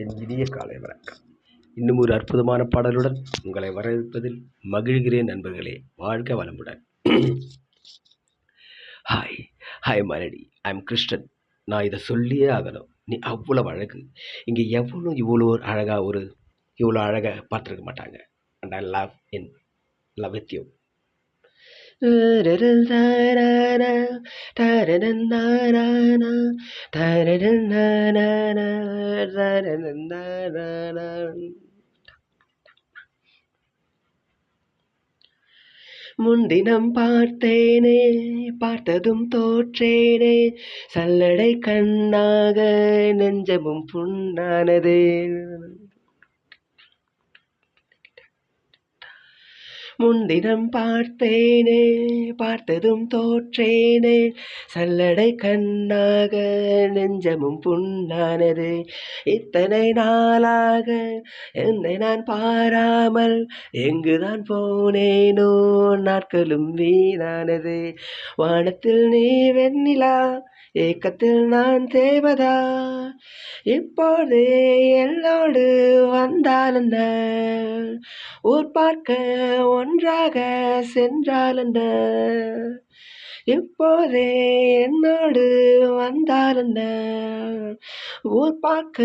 என் இனிய காலை வணக்கம். இன்னும் ஒரு அற்புதமான பாடலுடன் உங்களை வரவேற்பதில் மகிழ்கிறேன் நண்பர்களே. வாழ்க வளமுடன். ஹாய் ஹாய் மரடி ஐ எம் கிருஷ்ணன் நான் இதை சொல்லியே ஆகணும். நீ அவ்வளோ அழகு. இங்கே எவ்வளோ இவ்வளோ அழகாக ஒரு இவ்வளோ அழகாக பார்த்துருக்க மாட்டாங்க. And I love in love with you முன்தினம் பார்த்தேனே பார்த்ததும் தோற்றேனே சல்லடை கண்ணாக நெஞ்சமும் புண்ணானதே முன்தினம் பார்த்தேனே பார்த்ததும் தோற்றேனே. சல்லடை கண்ணாக நெஞ்சமும் புண்ணானது. இத்தனை நாளாக என்னை நான் பாராமல் எங்குதான் போனேனோ நாட்களும் வீணானது. வானத்தில் நீ வெண்ணிலா ஏக்கத்தில் நான் தேவதா? இப்போதே என்னோடு வந்தால் ஊர் பார்க்க ஒன்றாக சென்றால் இப்போதே என்னோடு வந்தால் ஊர் பார்க்க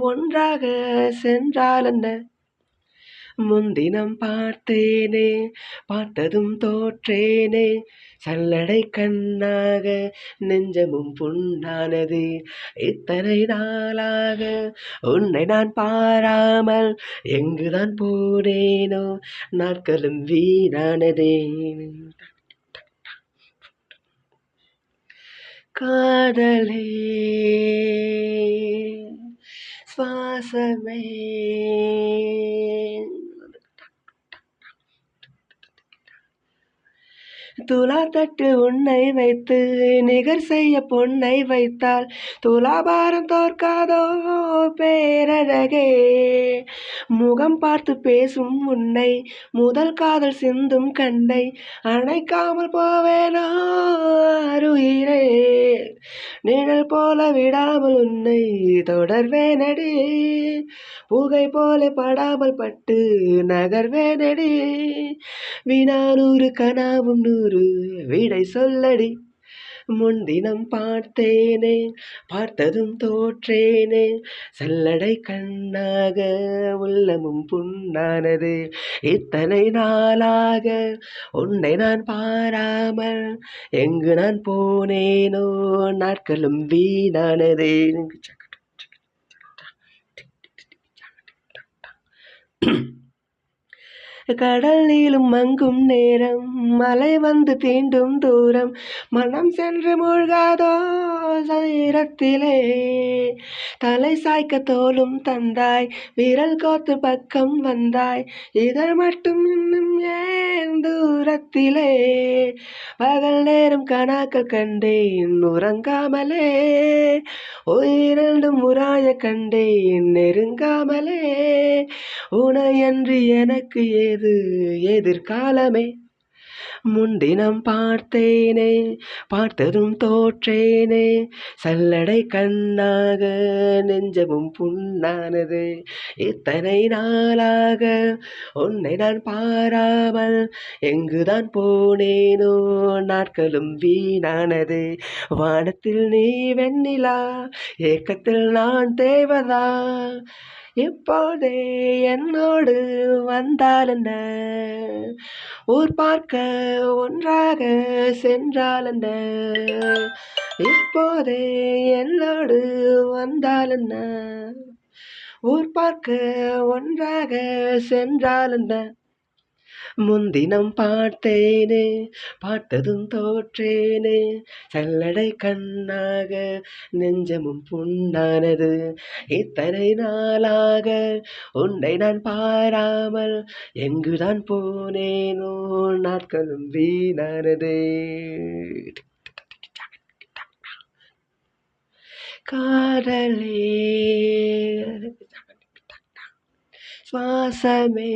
ஒன்றாக சென்றால் என்ன? முன்தினம் பார்த்தேனே பார்த்ததும் தோற்றேனே. சல்லடை கண்ணாக நெஞ்சமும் புண்ணானது. இத்தனை நாளாக உன்னை நான் பாராமல் எங்குதான் போனேனோ நாட்களும் வீணானதே. காதலே சுவாசமே. துலா தட்டு உன்னை வைத்து நிகர் செய்ய பொன்னை வைத்தால் துலாபாரம் தோற்காதோ பேரழகே. முகம் பார்த்து பேசும் உன்னை முதல் காதல் சிந்தும் கண்ணை அணைக்காமல் போவேனோ அருயிரே. நிழல் போல விடாமல் உன்னை தொடர்வேனடி. புகை போல படாமல் பட்டு நகர்வேனடி. வினானூறு கனாவும் நூறு விடை சொல்லடி. முன்தினம் பார்த்தேனே பார்த்ததும் தோற்றேனே. சல்லடை கண்ணாக உள்ளமும் புண்ணானது. இத்தனை நாளாக உன்னை நான் பாராமல் எங்கு நான் போனேனோ நாட்களும் வீணானது. Mm-hmm. கடலிலும் மங்கும் நேரம் மலை வந்து தீண்டும் தூரம். மனம் சென்று மூழ்காதோ சரீரத்திலே. தலை சாய்க்க தோலும் தந்தாய் விரல் கோத்து பக்கம் வந்தாய். இதழ் மட்டும் இன்னும் ஏன் தூரத்திலே? பகல் நேரம் கணாக்கள் கண்டேன் உறங்காமலே. உயிரண்டும் உராய கண்டேன் நெருங்காமலே. உனையன்று எனக்கு ஏது எதிர்காலமே. முன்தினம் பார்த்தேனே பார்த்ததும் தோற்றேனே. சல்லடை கண்ணாக நெஞ்சமும் புண்ணானது. இத்தனை நாளாக உன்னை நான் பாராமல் எங்குதான் போனேனோ நாட்களும் வீணானது. வானத்தில் நீ வெண்ணிலா ஏக்கத்தில் நான் தேவதா. இப்போதே என்னோடு வந்தால் என்ன ஊர் பார்க்க ஒன்றாக சென்றால் என்ன இப்போதே என்னோடு வந்தால் என்ன ஊர் பார்க்க ஒன்றாக சென்றால் என்ன முன்தினம் பார்த்தேனே பார்த்ததும் தோற்றேனே. சல்லடை கண்ணாக நெஞ்சமும் புண்ணானது. இத்தனை நாளாக உன்னை நான் பாராமல் எங்குதான் போனேனோ நாட்களும் வீணானது. காதலே. சுவாசமே